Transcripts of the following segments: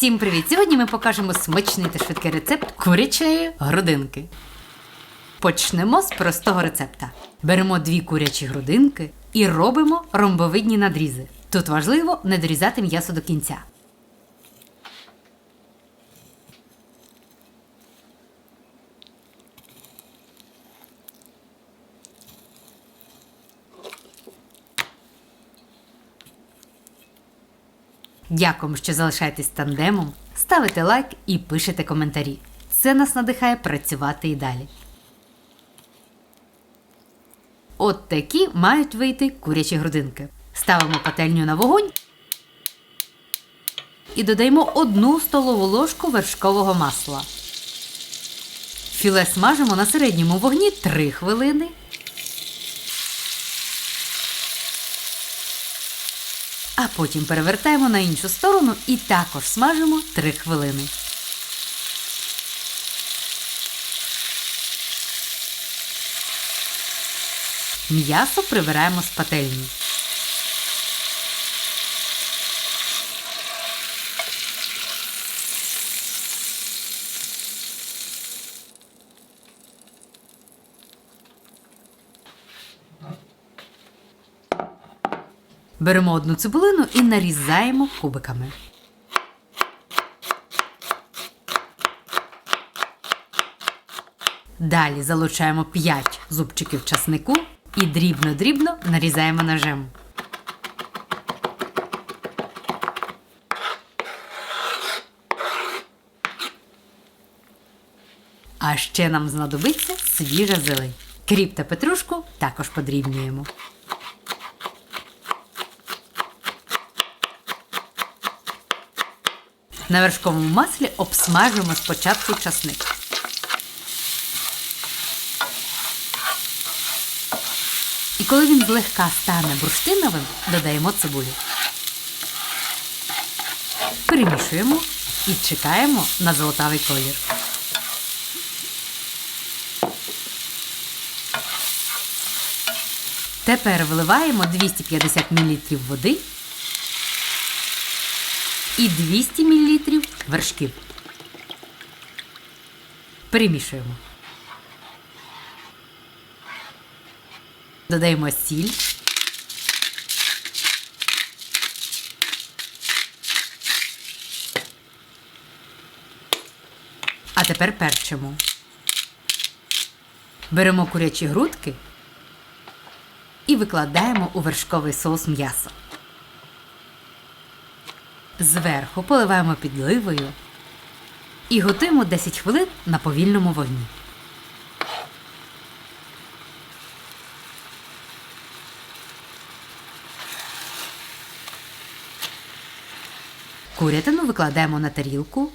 Всім привіт! Сьогодні ми покажемо смачний та швидкий рецепт курячої грудинки. Почнемо з простого рецепта. Беремо дві курячі грудинки і робимо ромбовидні надрізи. Тут важливо не дорізати м'ясо до кінця. Дякуємо, що залишаєтесь тандемом, ставите лайк і пишете коментарі. Це нас надихає працювати і далі. От такі мають вийти курячі грудинки. Ставимо пательню на вогонь і додаємо одну столову ложку вершкового масла. Філе смажимо на середньому вогні 3 хвилини. А потім перевертаємо на іншу сторону і також смажимо 3 хвилини. М'ясо прибираємо з пательні. Беремо одну цибулину і нарізаємо кубиками. Далі залучаємо 5 зубчиків часнику і дрібно-дрібно нарізаємо ножем. А ще нам знадобиться свіжа зелень. Кріп та петрушку також подрібнюємо. На вершковому маслі обсмажуємо спочатку часник. І коли він злегка стане бурштиновим, додаємо цибулю. Перемішуємо і чекаємо на золотавий колір. Тепер вливаємо 250 мл води і 200 мл вершків. Перемішуємо. Додаємо сіль. А тепер перчимо. Беремо курячі грудки і викладаємо у вершковий соус м'ясо. Зверху поливаємо підливою і готуємо 10 хвилин на повільному вогні. Курятину викладаємо на тарілку.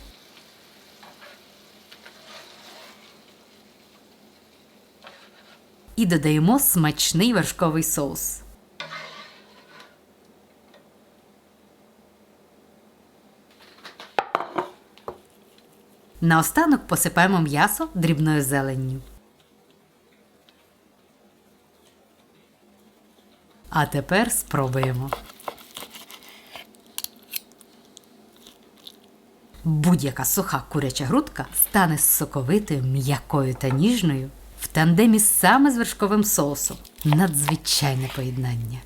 І додаємо смачний вершковий соус. Наостанок посипаємо м'ясо дрібною зеленню. А тепер спробуємо. Будь-яка суха куряча грудка стане соковитою, м'якою та ніжною в тандемі саме з вершковим соусом. Надзвичайне поєднання.